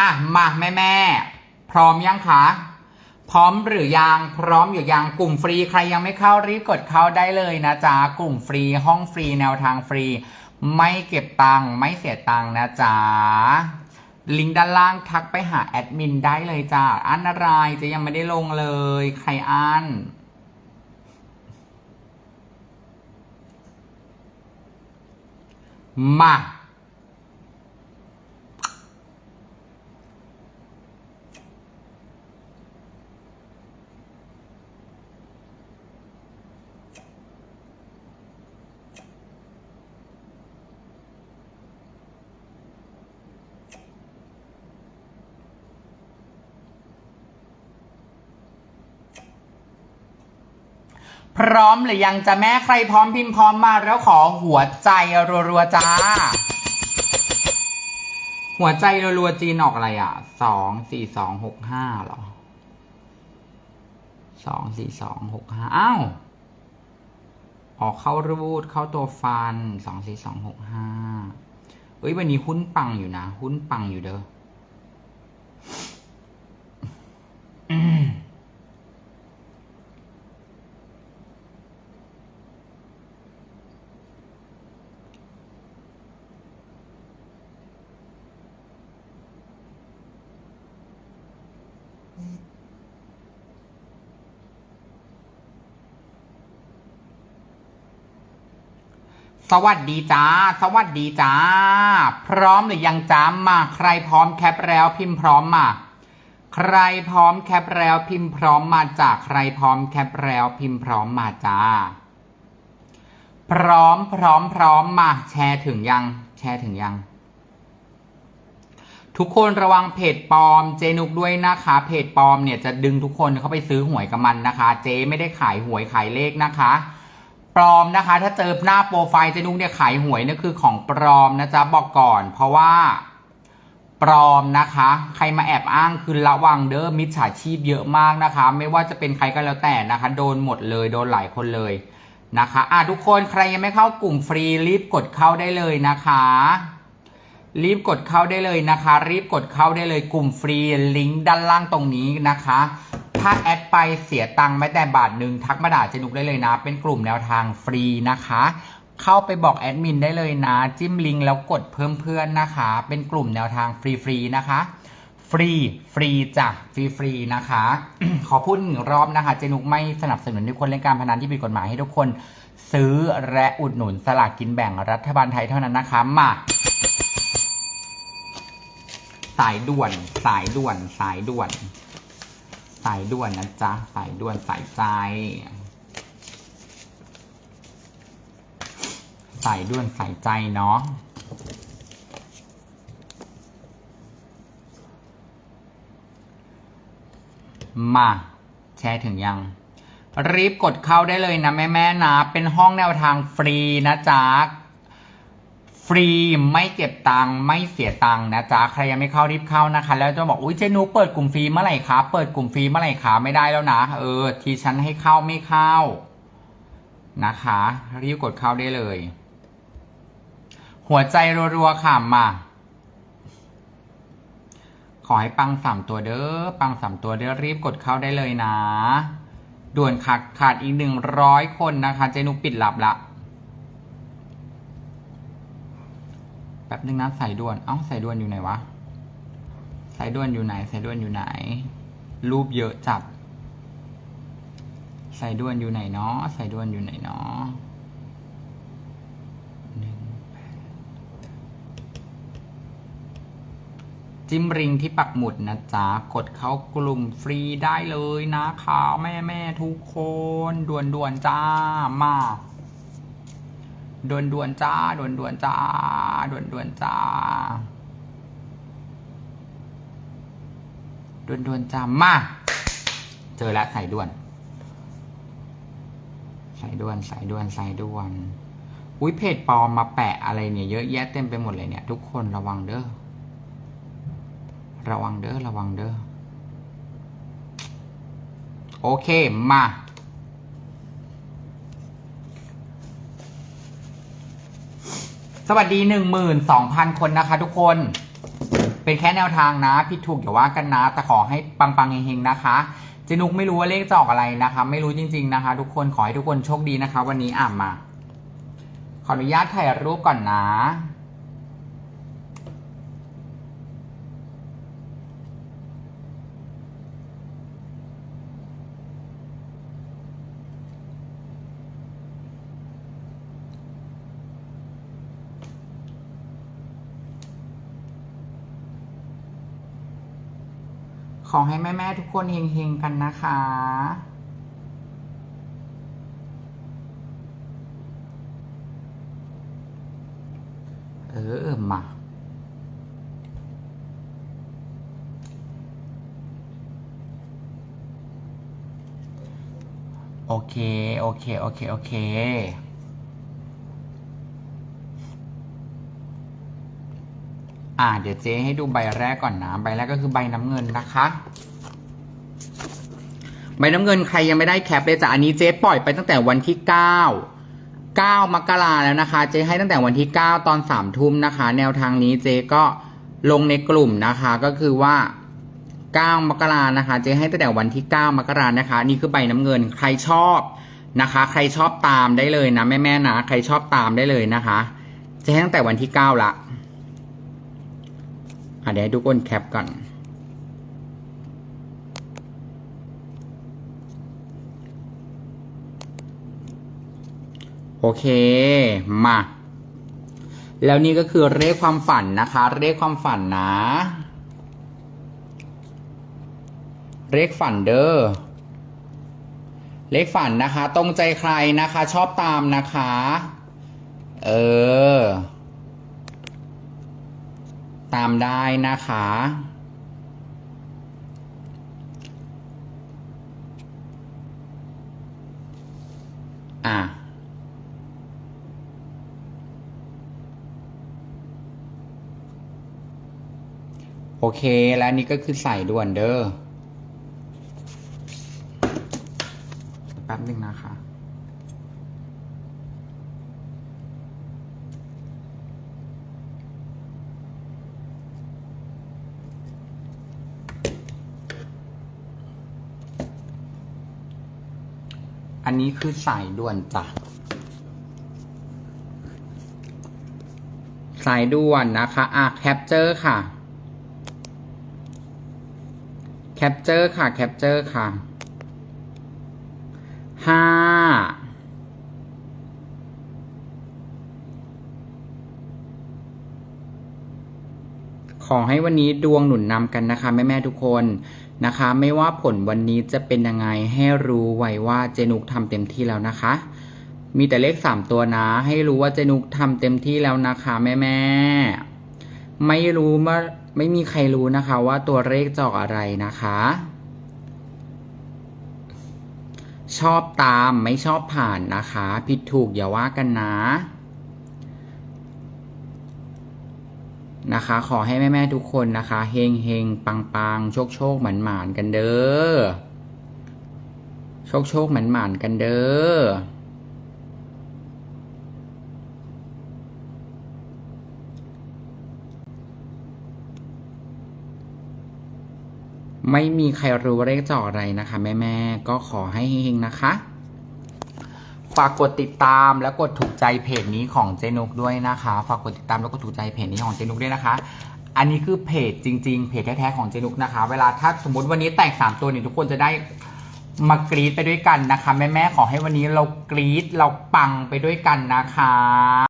อะมาแม่แม่พร้อมยังคะพร้อมหรือยังพร้อมอยู่ยังกลุ่มฟรีใครยังไม่เข้ารีบกดเข้าได้เลยนะจ๊ะกลุ่มฟรีห้องฟรีแนวทางฟรี ไม่เก็บตังค์ไม่เสียตังค์นะจ๊ะลิงก์ด้านล่างทักไปหาแอดมินได้เลยจ้าอันอะไรจะยังไม่ได้ลงเลย ใครอันมา พร้อมหรือยังจะแม่ใครพร้อมพิมพ์พร้อมมาแล้วขอหัวใจรัวๆจ้า หัวใจรัวๆจีนออกอะไรอะสองสี่สองหกห้าหรอสองสี่สองหกห้าอ้าวออกเข้ารูดเข้าตัวฟันสองสี่สองหกห้าเอ้ยวันนี้หุ้นปังอยู่นะ หุ้นปังอยู่เด้อ สวัสดีจ้า สวัสดีจ้า พร้อมหรือยังจ้ามาใครพร้อมแคปแล้วพิมพ์พร้อมมา ใครพร้อมแคปแล้วพิมพ์พร้อมมาจ้าใครพร้อมแคปแล้วพิมพ์พร้อมมาจ้า พร้อมพร้อมพร้อมมา แชร์ถึงยัง แชร์ถึงยัง ทุกคนระวังเพจปลอมเจนุกด้วยนะคะ เพจปลอมเนี่ยจะดึงทุกคนเข้าไปซื้อหวยกับมันนะคะ เจไม่ได้ขายหวยขายเลขนะคะ ปลอมนะคะ ถ้าเจอหน้าโปรไฟล์เจนุกเนี่ยขายหวยนี่คือของปลอมนะจ๊ะบอกก่อน เพราะว่าปลอมนะคะ ใครมาแอบอ้างคือระวังเด้อมิจฉาชีพเยอะมากนะคะ ไม่ว่าจะเป็นใครก็แล้วแต่นะคะ โดนหมดเลยโดนหลายคนเลยนะคะอะทุกคนใครยังไม่เข้ากลุ่มฟรีรีบกดเข้าได้เลยนะคะ รีบกดเข้าได้เลยนะคะ รีบกดเข้าได้เลยกลุ่มฟรีลิงก์ด้านล่างตรงนี้นะคะ ถ้าแอดไปเสียตังค์ไม่แต่บาทหนึ่งทักมาด่าเจนุกได้เลยนะ เป็นกลุ่มแนวทางฟรีนะคะ เข้าไปบอกแอดมินได้เลยนะ จิ้มลิงก์แล้วกดเพิ่มเพื่อนนะคะ เป็นกลุ่มแนวทางฟรีๆนะคะ ฟรีฟรีจ้ะฟรีฟรีนะคะ ขอพูดหนึ่งรอบนะคะ เจนุกไม่สนับสนุนให้คนเล่นการพนันที่ผิดกฎหมายให้ทุกคน ซื้อและอุดหนุนสลากกินแบ่งรัฐบาลไทยเท่านั้นนะคะมาสายด่วนสายด่วนสายด่วน สายด่วนนะจ๊ะ สายด่วนสายใจ สายด่วนสายใจเนาะมาแชร์ถึงยัง รีบกดเข้าได้เลยนะแม่ๆนะ เป็นห้องแนวทางฟรีนะจ๊ะ ฟรีไม่เก็บตังค์ไม่เสียตังค์นะจ๊ะใครยังไม่เข้ารีบเข้านะคะ แล้วจะบอกอุ้ยเจนุกเปิดกลุ่มฟรีเมื่อไหร่คะเปิดกลุ่มฟรีเมื่อไหร่คะไม่ได้แล้วนะ เออ ที่ฉันให้เข้าไม่เข้านะคะ รีบกดเข้าได้เลย หัวใจรัวๆค่ะมา ขอให้ปังสามตัวเด้อปังสามตัวเด้อรีบกดเข้าได้เลยนะ ด่วนขาดขาดอีกหนึ่งร้อยคนนะคะ เจนุกปิดหลับละ แป๊บนึงนะสายด่วน เอ้าสายด่วนอยู่ไหนวะสายด่วนอยู่ไหนสายด่วนอยู่ไหน รูปเยอะจัดสายด่วนอยู่ไหนเนาะสายด่วนอยู่ไหนเนาะหนึ่งแปดจิ้มริงที่ปักหมุดนะจ๊ะ กดเข้ากลุ่มฟรีได้เลยนะคะ แม่แม่ทุกคน ด่วนด่วนๆจ้ามา ด่วนด่วนจ้าด่วนด่วนจ้าด่วนด่วนจ้าด่วนด่วนจ้ามา เจอแล้วสายด่วนสายด่วนสายด่วนสายด่วน อุ้ยเพจปลอมมาแปะอะไรเนี่ยเยอะแยะเต็มไปหมดเลยเนี่ย ทุกคนระวังเด้อระวังเด้อระวังเด้อโอเคมา สวัสดีหนึ่งหมื่นสองพันคนนะคะ ทุกคน เป็นแค่แนวทางนะผิดถูกอย่าว่ากันนะแต่ขอให้ปังๆเฮงๆนะคะเจนุกไม่รู้ว่าเลขจะออกอะไรนะคะ ไม่รู้จริง ๆนะคะ ทุกคนขอให้ทุกคนโชคดีนะคะ วันนี้อ่านมา ขออนุญาตถ่ายรูปก่อนนะ อให้แม่ๆทุกคนเฮงๆกันนะคะเออมาโอเค โอเค โอเค โอเค อ่า เดี๋ยวเจ๊ให้ดูใบแรกก่อนนะ ใบแรกก็คือใบน้ำเงินนะคะ ใบน้ำเงินใครยังไม่ได้แคปเลยจ้ะอันนี้เจ๊ปล่อยไปตั้งแต่วันที่เก้าเก้ามกราแล้วนะคะ เจ๊ให้ตั้งแต่วันที่เก้าตอนสามทุ่มนะคะ แนวทางนี้เจ๊ก็ลงในกลุ่มนะคะ ก็คือว่าเก้ามกรานะคะ เจ๊ให้ตั้งแต่วันที่เก้ามกรานะคะ นี่คือใบน้ำเงิน ใครชอบนะคะ ใครชอบตามได้เลยนะแม่ๆนะ ใครชอบตามได้เลยนะคะ เจ๊ให้ตั้งแต่วันที่เก้าละ เดี๋ยวให้ทุกคนแคปก่อนโอเค มา แล้วนี่ก็คือเลขความฝันนะคะเลขความฝันนะเลขฝันเด้อเลขฝันนะคะ ตรงใจใครนะคะ ชอบตามนะคะ เออ ตามได้นะคะ อะโอเค แล้วนี่ก็คือใส่ด่วนเด้อแป๊บหนึ่งนะคะ อั นนี้คือสายด่วนจ้ะ สายด่วนนะคะ อะแคปเจอร์ค่ะ แคปเจอร์ค่ะ แคปเจอร์ค่ะ ห้า ขอให้วันนี้ดวงหนุนนำกันนะคะ แม่ๆทุกคนนะคะ ไม่ว่าผลวันนี้จะเป็นยังไงให้รู้ไว้ว่าเจนุกทำเต็มที่แล้วนะคะ มีแต่เลขสามตัวนะ ให้รู้ว่าเจนุกทำเต็มที่แล้วนะคะ แม่ๆไม่รู้ว่าไม่มีใครรู้นะคะว่าตัวเลขจะออกอะไรนะคะ ชอบตามไม่ชอบผ่านนะคะ ผิดถูกอย่าว่ากันนะ นะคะ ขอให้แม่ ๆ ทุกคนนะคะเฮงเฮงปังปังโชคโชคหมันหมานกันเด้อโชคโชคหมันหมานกันเด้อไม่มีใครรู้เลขจะออกอะไรนะคะ แม่ๆก็ขอให้เฮงๆนะคะ ฝากกดติดตามและกดถูกใจเพจนี้ของเจนุกด้วยนะคะ ฝากกดติดตามแล้วก็ถูกใจเพจนี้ของเจนุกด้วยนะคะ อันนี้คือเพจจริง ๆ เพจแท้ๆของเจนุกนะคะ เวลาถ้าสมมติวันนี้แตกสามตัวเนี่ยทุกคนจะได้มากรีดไปด้วยกันนะคะ แม่ๆขอให้วันนี้เรากรีดเราปังไปด้วยกันนะคะ